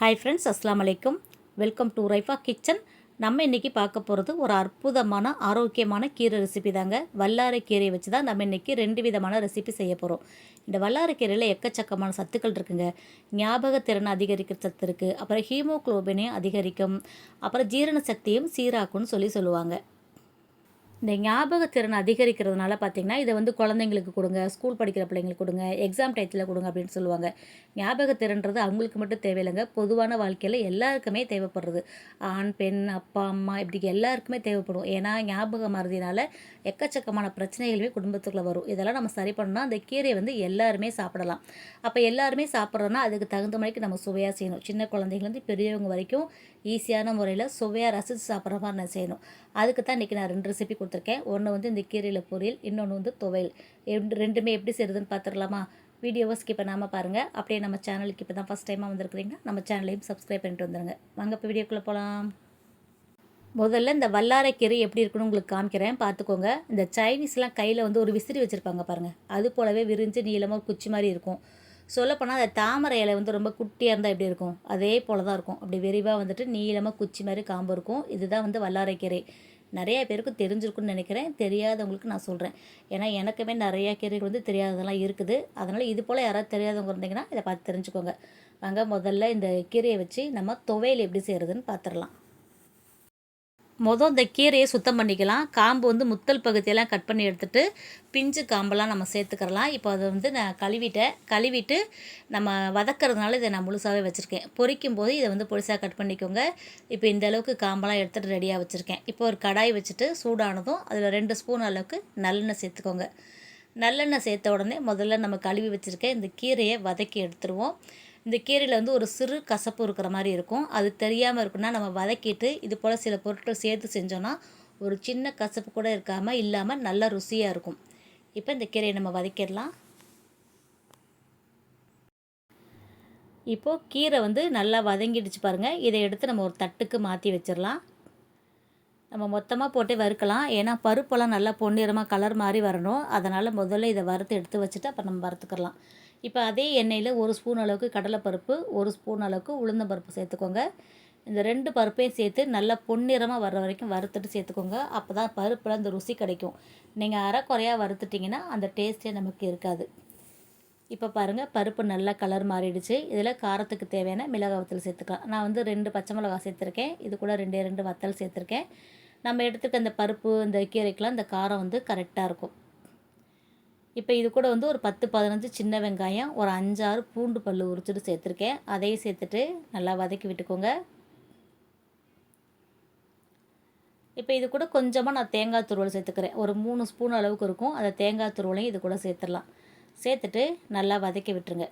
Hi friends அஸ்லாம் அலைக்கும் welcome to Raifa kitchen நம்ம இன்றைக்கி பார்க்க போகிறது ஒரு அற்புதமான ஆரோக்கியமான கீரை ரெசிபி தாங்க. வல்லாரை கீரையை வச்சு தான் நம்ம இன்றைக்கி ரெண்டு விதமான ரெசிபி செய்ய போகிறோம் இந்த வல்லாரை கீரையில் எக்கச்சக்கமான சத்துக்கள் இருக்குங்க. ஞாபக திறனை அதிகரிக்கிற சத்து இருக்குது அப்புறம் ஹீமோக்ளோபினையும் அதிகரிக்கும். அப்புறம் ஜீரண சக்தியும் சீராக்கும்னு சொல்லி சொல்லுவாங்க. இந்த ஞாபகத்திறன் அதிகரிக்கிறதுனால பார்த்திங்கன்னா இதை வந்து குழந்தைங்களுக்கு கொடுங்க ஸ்கூல் படிக்கிற பிள்ளைங்களுக்கு கொடுங்க எக்ஸாம் டயத்தில் கொடுங்க அப்படின்னு சொல்லுவாங்க. ஞாபகத்திறன்றது அவங்களுக்கு மட்டும் தேவையில்லைங்க. பொதுவான வாழ்க்கையில் எல்லாருக்குமே தேவைப்படுறது. ஆண் பெண் அப்பா அம்மா இப்படி எல்லாருக்குமே தேவைப்படும். ஏன்னா ஞாபகம் மறதினால எக்கச்சக்கமான பிரச்சனைகளுமே குடும்பத்துக்குள்ளே வரும். இதெல்லாம் நம்ம சரி பண்ணால் அந்த கீரையை வந்து எல்லாருமே சாப்பிடலாம். அப்போ எல்லாருமே சாப்பிட்றோன்னா அதுக்கு தகுந்த மாதிரிக்கு நம்ம சுவையாக செய்யணும். சின்ன குழந்தைங்கலேருந்து பெரியவங்க வரைக்கும் ஈஸியான முறையில் சுவையாக ரசித்து சாப்பிட்ற மாதிரி நான் செய்யணும். அதுக்கு தான் இன்றைக்கி நான் ரெண்டு ரெசிபி கொடுத்துருக்கேன். ஒன்று வந்து இந்த கீரையில் பொரியல் இன்னொன்று வந்து துவையல். ரெண்டுமே எப்படி செய்கிறதுன்னு பார்த்துடலாமா வீடியோவை ஸ்கிப் பண்ணாமல் பாருங்கள் அப்படியே நம்ம சேனலுக்கு இப்போ தான் ஃபஸ்ட் டைமாக வந்திருக்கிறீங்கன்னா நம்ம சேனலையும் சப்ஸ்கிரைப் பண்ணிட்டு வந்துடுங்க வாங்க இப்போ வீடியோக்குள்ளே போகலாம் முதல்ல இந்த வல்லாரைக்கீரை எப்படி இருக்குன்னு உங்களுக்கு காமிக்கிறேன். பார்த்துக்கோங்க இந்த சைனீஸ்லாம் கையில் வந்து ஒரு விசிறி வச்சுருப்பாங்க பாருங்கள் அது போலவே விரிஞ்சு நீளமாக குச்சி மாதிரி இருக்கும். சொல்லப்போனால் அந்த தாமரை இலை வந்து ரொம்ப குட்டியாக இருந்தால் எப்படி இருக்கும்? அதே போல் தான் இருக்கும். அப்படி விரிவாக வந்துட்டு நீளமாக குச்சி மாதிரி காம்பு இருக்கும். இதுதான் வந்து வல்லாரைக்கீரை நிறையா பேருக்கு தெரிஞ்சிருக்குன்னு நினைக்கிறேன். தெரியாதவங்களுக்கு நான் சொல்கிறேன் ஏன்னா எனக்குமே நிறையா கீரைகள் வந்து தெரியாததெல்லாம் இருக்குது. அதனால் இது போல் யாராவது தெரியாதவங்க இருந்தீங்கன்னா இதை பார்த்து தெரிஞ்சுக்கோங்க. வாங்க முதல்ல இந்த கீரையை வச்சு நம்ம துவையல் எப்படி செய்கிறதுன்னு பார்த்துடலாம். மொதல் இந்த கீரையை சுத்தம் பண்ணிக்கலாம். காம்பு வந்து முத்தல் பகுதியெல்லாம் கட் பண்ணி எடுத்துகிட்டு பிஞ்சு காம்பெல்லாம் நம்ம சேர்த்துக்கிறலாம். இப்போ அதை வந்து நான் கழுவிட்டேன். கழுவிட்டு நம்ம வதக்கிறதுனால இதை நான் முழுசாகவே வச்சுருக்கேன். பொரிக்கும் போது இதை வந்து பொடிசாக கட் பண்ணிக்கோங்க. இப்போ இந்த அளவுக்கு காம்பெல்லாம் எடுத்துகிட்டு ரெடியாக வச்சுருக்கேன். இப்போ ஒரு கடாய் வச்சுட்டு சூடானதும் அதில் ரெண்டு ஸ்பூன் அளவுக்கு நல்லெண்ணெய் சேர்த்துக்கோங்க. நல்லெண்ணெய் சேர்த்த உடனே முதல்ல நம்ம கழுவி வச்சுருக்கேன் இந்த கீரையை வதக்கி எடுத்துருவோம். இந்த கீரையில் வந்து ஒரு சிறு கசப்பு இருக்கிற மாதிரி இருக்கும். அது தெரியாமல் இருக்குன்னா நம்ம வதக்கிட்டு இது போல் சில பொருட்கள் சேர்த்து செஞ்சோன்னா ஒரு சின்ன கசப்பு கூட இருக்காமல் இல்லாமல் நல்லா ருசியாக இருக்கும். இப்போ இந்த கீரையை நம்ம வதக்கிடலாம். இப்போது கீரை வந்து நல்லா வதங்கிடுச்சு பாருங்கள் இதை எடுத்து நம்ம ஒரு தட்டுக்கு மாற்றி வச்சிடலாம். நம்ம மொத்தமாக போட்டு வறுக்கலாம். ஏன்னா பருப்பெல்லாம் நல்லா பொன்னிறமாக கலர் மாதிரி வரணும். அதனால் முதல்ல இதை வறுத்து எடுத்து வச்சுட்டு அப்புறம் நம்ம வறுத்துக்கலாம். இப்போ அதே எண்ணெயில் ஒரு ஸ்பூன் அளவுக்கு கடலைப்பருப்பு ஒரு ஸ்பூன் அளவுக்கு உளுந்தம்பருப்பு சேர்த்துக்கோங்க. இந்த ரெண்டு பருப்பையும் சேர்த்து நல்லா பொன்னிறமாக வர்ற வரைக்கும் வறுத்துட்டு சேர்த்துக்கோங்க. அப்போ தான் பருப்பில் அந்த ருசி கிடைக்கும். நீங்கள் அரை குறையாக வறுத்துட்டிங்கன்னா அந்த டேஸ்ட்டே நமக்கு இருக்காது. இப்போ பாருங்கள் பருப்பு நல்லா கலர் மாறிடுச்சு. இதில் காரத்துக்கு தேவையான மிளகாய் வத்தல் சேர்த்துக்கலாம். நான் வந்து ரெண்டு பச்சை மிளகாய் சேர்த்துருக்கேன். இது கூட ரெண்டே ரெண்டு வத்தல் சேர்த்துருக்கேன். நம்ம எடுத்துக்க அந்த பருப்பு இந்த கீரைக்கெலாம் இந்த காரம் வந்து கரெக்டாக இருக்கும். இப்போ இது கூட வந்து ஒரு பத்து பதினஞ்சு சின்ன வெங்காயம் ஒரு அஞ்சாறு பூண்டு பல் உரிச்சிட்டு சேர்த்துருக்கேன். அதையும் சேர்த்துட்டு நல்லா வதக்கி விட்டுக்கோங்க. இப்போ இது கூட கொஞ்சமாக நான் தேங்காய் துருவல் சேர்த்துக்கிறேன். ஒரு மூணு ஸ்பூன் அளவுக்கு இருக்கும். அந்த தேங்காய் துருவலையும் இது கூட சேர்த்துடலாம். சேர்த்துட்டு நல்லா வதக்கி விட்டுருங்க.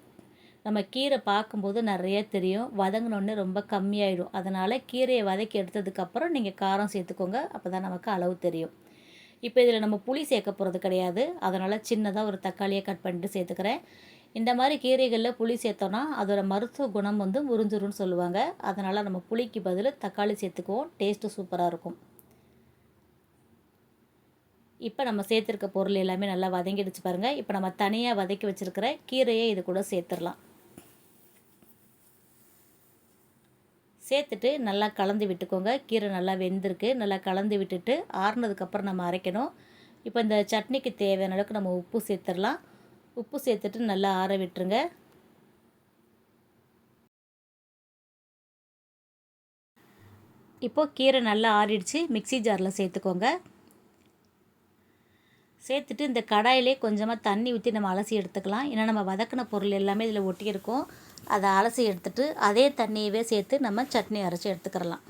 நம்ம கீரை பார்க்கும்போது நிறைய தெரியும். வதங்கினோடனே ரொம்ப கம்மியாயிடும். அதனால் கீரையை வதக்கி எடுத்ததுக்கப்புறம் நீங்கள் காரம் சேர்த்துக்கோங்க. அப்போ தான் நமக்கு அளவு தெரியும். இப்போ இதில் நம்ம புளி சேர்க்க போகிறது கிடையாது. அதனால் சின்னதாக ஒரு தக்காளியை கட் பண்ணிட்டு சேர்த்துக்கிறேன். இந்த மாதிரி கீரைகளில் புளி சேர்த்தோன்னா அதோட மருத்துவ குணம் வந்து முறிஞ்சிரும்னு சொல்லுவாங்க. அதனால் நம்ம புளிக்கு பதில் தக்காளி சேர்த்துக்குவோம். டேஸ்ட்டு சூப்பராக இருக்கும். இப்போ நம்ம சேர்த்துருக்க பொருள் எல்லாமே நல்லா வதங்கிடுச்சு பாருங்கள் இப்போ நம்ம தனியாக வதக்கி வச்சுருக்கிற கீரையை இது கூட சேர்த்துடலாம். சேர்த்துட்டு நல்லா கலந்து விட்டுக்கோங்க. கீரை நல்லா வெந்திருக்கு. நல்லா கலந்து விட்டுட்டு ஆறுனதுக்கப்புறம் நம்ம அரைக்கணும். இப்போ இந்த சட்னிக்கு தேவையான அளவுக்கு நம்ம உப்பு சேர்த்துடலாம். உப்பு சேர்த்துட்டு நல்லா ஆற விட்டுருங்க. இப்போது கீரை நல்லா ஆறிடுச்சு. மிக்சி ஜாரில் சேர்த்துக்கோங்க. சேர்த்துட்டு இந்த கடாயிலே கொஞ்சமாக தண்ணி ஊற்றி நம்ம அலசி எடுத்துக்கலாம். ஏன்னா நம்ம வதக்கின பொருள் எல்லாமே இதில் ஒட்டியிருக்கோம். அதை அலசி எடுத்துட்டு அதே தண்ணியவே சேர்த்து நம்ம சட்னி அரைச்சி எடுத்துக்கிறலாம்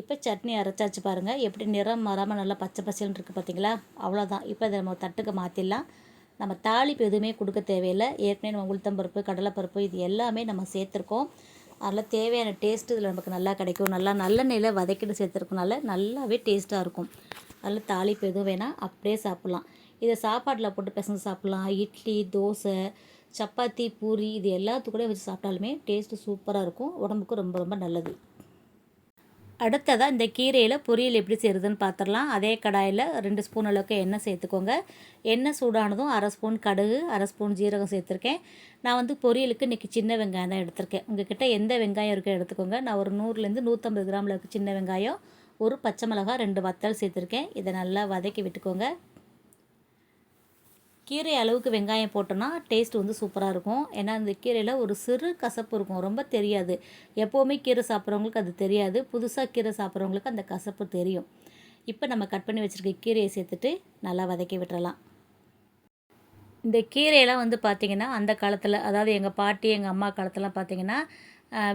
இப்போ சட்னி அரைச்சாச்சு பாருங்கள் எப்படி நிறம் மரமாக நல்லா பச்சை பசியல்னு இருக்குது பார்த்தீங்களா அவ்வளோதான் இப்போ இதை நம்ம தட்டுக்கு மாற்றிடலாம் நம்ம தாளிப்பு எதுவுமே கொடுக்க தேவையில்லை. ஏற்கனவே நம்ம உளுத்தம்பருப்பு கடலைப்பருப்பு இது எல்லாமே நம்ம சேர்த்துருக்கோம். அதில் தேவையான டேஸ்ட்டு இதில் நமக்கு நல்லா கிடைக்கும். நல்லா நல்லெண்ணெயில் வதக்கிட்டு சேர்த்துருக்கனால நல்லாவே டேஸ்ட்டாக இருக்கும். அதில் தாளிப்பு எதுவும் வேணால் அப்படியே சாப்பிட்லாம். இதை சாப்பாட்டில் போட்டு பிசைஞ்சு சாப்பிட்லாம். இட்லி தோசை சப்பாத்தி பூரி இது எல்லாத்துக்கூட வச்சு சாப்பிட்டாலுமே டேஸ்ட்டு சூப்பராக இருக்கும். உடம்புக்கு ரொம்ப ரொம்ப நல்லது. அடுத்ததாக இந்த கீரையில் பொரியல் எப்படி செய்கிறதுன்னு பார்த்துடலாம் அதே கடாயில் ரெண்டு ஸ்பூன் அளவுக்கு எண்ணெய் சேர்த்துக்கோங்க. எண்ணெய் சூடானதும் அரை ஸ்பூன் கடுகு அரை ஸ்பூன் ஜீரகம் சேர்த்துருக்கேன். நான் வந்து பொரியலுக்கு இன்றைக்கி சின்ன வெங்காயம் தான் எடுத்திருக்கேன். கிட்டே எந்த வெங்காயம் இருக்கோ எடுத்துக்கோங்க. நான் ஒரு நூறுலேருந்து நூற்றம்பது கிராமில் இருக்க சின்ன வெங்காயம் ஒரு பச்சை மிளகாய் ரெண்டு வத்தல் சேர்த்துருக்கேன். இதை நல்லா வதக்கி விட்டுக்கோங்க. கீரை அளவுக்கு வெங்காயம் போட்டோன்னா டேஸ்ட் வந்து சூப்பராக இருக்கும். ஏன்னா இந்த கீரையில் ஒரு சிறு கசப்பு இருக்கும். ரொம்ப தெரியாது. எப்போவுமே கீரை சாப்பிட்றவங்களுக்கு அது தெரியாது. புதுசாக கீரை சாப்பிட்றவங்களுக்கு அந்த கசப்பு தெரியும். இப்போ நம்ம கட் பண்ணி வச்சுருக்க கீரையை சேர்த்துட்டு நல்லா வதக்கி விட்டுறலாம். இந்த கீரையெல்லாம் வந்து பார்த்திங்கன்னா அந்த காலத்தில் அதாவது எங்கள் பாட்டி எங்கள் அம்மா காலத்தெல்லாம் பார்த்திங்கன்னா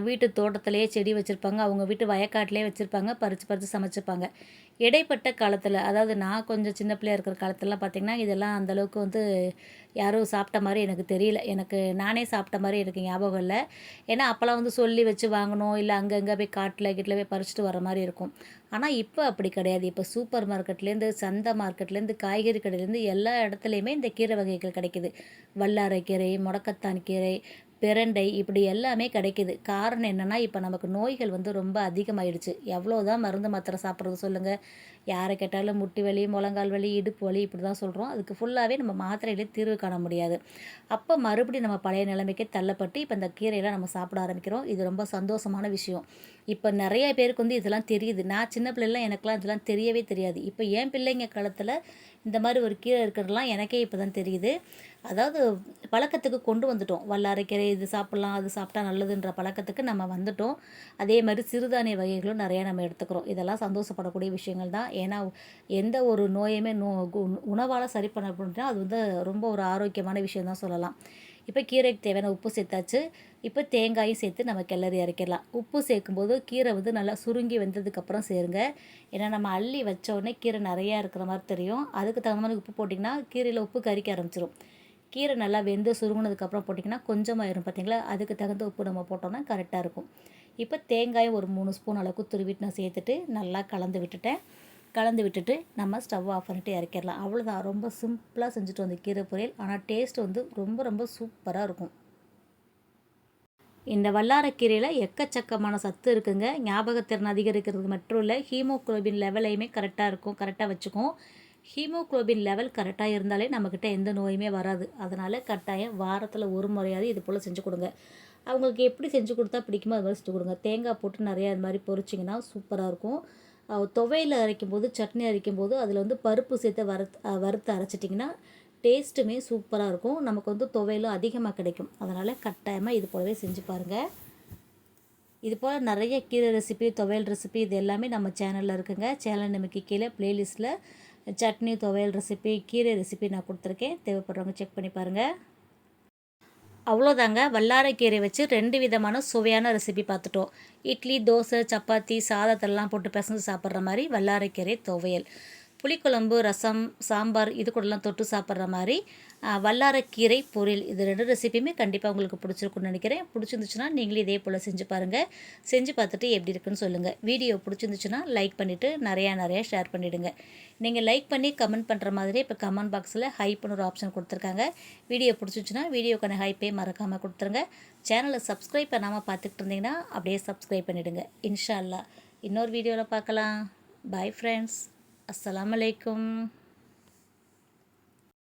வீட்டு தோட்டத்திலேயே செடி வச்சுருப்பாங்க. அவங்க வீட்டு வயக்காட்டிலே வச்சுருப்பாங்க. பறித்து பறித்து சமைச்சிருப்பாங்க இடைப்பட்ட காலத்தில் அதாவது நான் கொஞ்சம் சின்ன பிள்ளையா இருக்கிற காலத்துலலாம் பார்த்திங்கன்னா இதெல்லாம் அந்தளவுக்கு வந்து யாரும் சாப்பிட்ட மாதிரி எனக்கு தெரியல. எனக்கு நானே சாப்பிட்ட மாதிரி எனக்கு ஞாபகம் இல்லை. ஏன்னா அப்போல்லாம் வந்து சொல்லி வச்சு வாங்கணும். இல்லை அங்கங்கே போய் காட்டில் கீட்டில் போய் பறிச்சுட்டு வர மாதிரி இருக்கும். ஆனால் இப்போ அப்படி கிடையாது. இப்போ சூப்பர் மார்க்கெட்லேருந்து சந்தை மார்க்கெட்லேருந்து காய்கறி கடையிலேருந்து எல்லா இடத்துலையுமே இந்த கீரை வகைகள் கிடைக்கிது. வல்லாரைக்கீரை முடக்கத்தான் கீரை பிரண்டை இப்படி எல்லாமே கிடைக்கிது. காரணம் என்னென்னா இப்போ நமக்கு நோய்கள் வந்து ரொம்ப அதிகமாகிடுச்சு எவ்வளோ தான் மருந்து மாத்திரை சாப்பிட்றது சொல்லுங்கள் யாரை கேட்டாலும் முட்டி வலி முழங்கால் வலி இடுப்பு வலி இப்படி தான் சொல்கிறோம் அதுக்கு ஃபுல்லாகவே நம்ம மாத்திரையிலே தீர்வு காண முடியாது. அப்போ மறுபடியும் நம்ம பழைய நிலைமைக்கே தள்ளப்பட்டு இப்போ இந்த கீரையெல்லாம் நம்ம சாப்பிட ஆரம்பிக்கிறோம். இது ரொம்ப சந்தோஷமான விஷயம். இப்போ நிறைய பேருக்கு வந்து இதெல்லாம் தெரியுது. நான் சின்ன பிள்ளைலாம் எனக்குலாம் இதெல்லாம் தெரியவே தெரியாது. இப்போ என் பிள்ளைங்க காலத்தில் இந்த மாதிரி ஒரு கீரை இருக்கிறதுலாம் எனக்கே இப்போ தான் தெரியுது. அதாவது பழக்கத்துக்கு கொண்டு வந்துட்டோம். வல்லாரைக்கீரை இது சாப்பிட்லாம் அது சாப்பிட்டா நல்லதுன்ற பழக்கத்துக்கு நம்ம வந்துட்டோம். அதே மாதிரி சிறுதானிய வகைகளும் நிறையா நம்ம எடுத்துக்கிறோம். இதெல்லாம் சந்தோஷப்படக்கூடிய விஷயங்கள் தான். ஏன்னா எந்த ஒரு நோயுமே நோ உணவால் சரி பண்ண அப்படின்னா அது வந்து ரொம்ப ஒரு ஆரோக்கியமான விஷயம் தான் சொல்லலாம். இப்போ கீரைக்கு தேவையான உப்பு சேர்த்தாச்சு. இப்போ தேங்காயும் சேர்த்து நம்ம கிளறி இறக்கிடலாம் உப்பு சேர்க்கும்போது கீரை வந்து நல்லா சுருங்கி வெந்ததுக்கப்புறம் சேருங்க. ஏன்னா நம்ம அள்ளி வச்சோடனே கீரை நிறையா இருக்கிற மாதிரி தெரியும். அதுக்கு தகுந்த மாதிரி உப்பு போட்டிங்கன்னா கீரையில் உப்பு கறிக்க ஆரம்பிச்சிடும் கீரை நல்லா வெந்து சுருங்கினதுக்கப்புறம் போட்டிங்கன்னா கொஞ்சமாயிரும் பார்த்தீங்களா? அதுக்கு தகுந்த உப்பு நம்ம போட்டோம்னா கரெக்டாக இருக்கும். இப்போ தேங்காயை ஒரு மூணு ஸ்பூன் அளவுக்கு துருவிட்டு நான் சேர்த்துட்டு நல்லா கலந்து விட்டுட்டேன். கலந்து விட்டுட்டு நம்ம ஸ்டவ் ஆஃப் பண்ணிட்டு இறக்கிடலாம். அவ்வளோதான் ரொம்ப சிம்பிளாக செஞ்சுட்டு வந்து கீரை பொரியல். ஆனால் டேஸ்ட் வந்து ரொம்ப ரொம்ப சூப்பராக இருக்கும். இந்த வல்லாரக்கீரையில் எக்கச்சக்கமான சத்து இருக்குங்க. ஞாபகத்திறன் அதிகரிக்கிறதுக்கு மட்டும் இல்லை ஹீமோக்ளோபின் லெவலையுமே கரெக்டாக இருக்கும். கரெக்டாக வச்சுக்கும். ஹீமோக்ளோபின் லெவல் கரெக்டாக இருந்தாலே நம்மக்கிட்ட எந்த நோயுமே வராது. அதனால் கட்டாயம் வாரத்தில் ஒரு முறையாவது இது போல் செஞ்சு கொடுங்க. அவங்களுக்கு எப்படி செஞ்சு கொடுத்தா பிடிக்குமோ அது மாதிரி செஞ்சு கொடுங்க. தேங்காய் போட்டு நிறையா இது மாதிரி பொறிச்சிங்கன்னா சூப்பராக இருக்கும். துவையில் அரைக்கும் போது சட்னி அரைக்கும் போது அதில் வந்து பருப்பு சேர்த்து வறுத்து வறுத்து அரைச்சிட்டிங்கன்னா டேஸ்ட்டுமே சூப்பராக இருக்கும். நமக்கு வந்து துவையிலும் அதிகமாக கிடைக்கும். அதனால் கட்டாயமாக இது போலவே செஞ்சு பாருங்கள் இது போல் நிறைய கீரை ரெசிபி துவையல் ரெசிபி இது எல்லாமே நம்ம சேனலில் இருக்குங்க. சேனல் நமக்கு கீழே ப்ளேலிஸ்ட்டில் சட்னி துவையல் ரெசிபி கீரை ரெசிபி நான் கொடுத்துருக்கேன். தேவைப்படுறவங்க செக் பண்ணி பாருங்கள் அவ்வளோதாங்க. வல்லாரைக்கீரை வச்சு ரெண்டு விதமான சுவையான ரெசிபி பார்த்துட்டோம். இட்லி தோசை சப்பாத்தி சாதத்தெல்லாம் போட்டு பிசைஞ்சு சாப்பிட்ற மாதிரி வல்லாரைக்கீரை துவையல். புளிக்குழம்பு ரசம் சாம்பார் இது கூடலாம் தொட்டு சாப்பிட்ற மாதிரி வல்லாரக்கீரை பொரியல் இது ரெண்டு ரெசிபியுமே கண்டிப்பாக உங்களுக்கு பிடிச்சிருக்குன்னு நினைக்கிறேன். பிடிச்சிருந்துச்சுன்னா நீங்களே இதே போல் செஞ்சு பாருங்கள் செஞ்சு பார்த்துட்டு எப்படி இருக்குன்னு சொல்லுங்கள் வீடியோ பிடிச்சிருந்துச்சுன்னா லைக் பண்ணிவிட்டு நிறையா நிறையா ஷேர் பண்ணிவிடுங்க நீங்கள் லைக் பண்ணி கமெண்ட் பண்ணுற மாதிரி இப்போ கமெண்ட் பாக்ஸில் ஹைப்னு ஒரு ஆப்ஷன் கொடுத்துருக்காங்க. வீடியோ பிடிச்சிச்சுன்னா வீடியோக்கான ஹைப்பே மறக்காமல் கொடுத்துருங்க. சேனலை சப்ஸ்கிரைப் பண்ணாமல் பார்த்துக்கிட்டு இருந்தீங்கன்னா அப்படியே சப்ஸ்கிரைப் பண்ணிவிடுங்க இன்ஷா அல்லா இன்னொரு வீடியோவில் பார்க்கலாம். பாய் ஃப்ரெண்ட்ஸ் அஸ்லாம் வலைக்கும்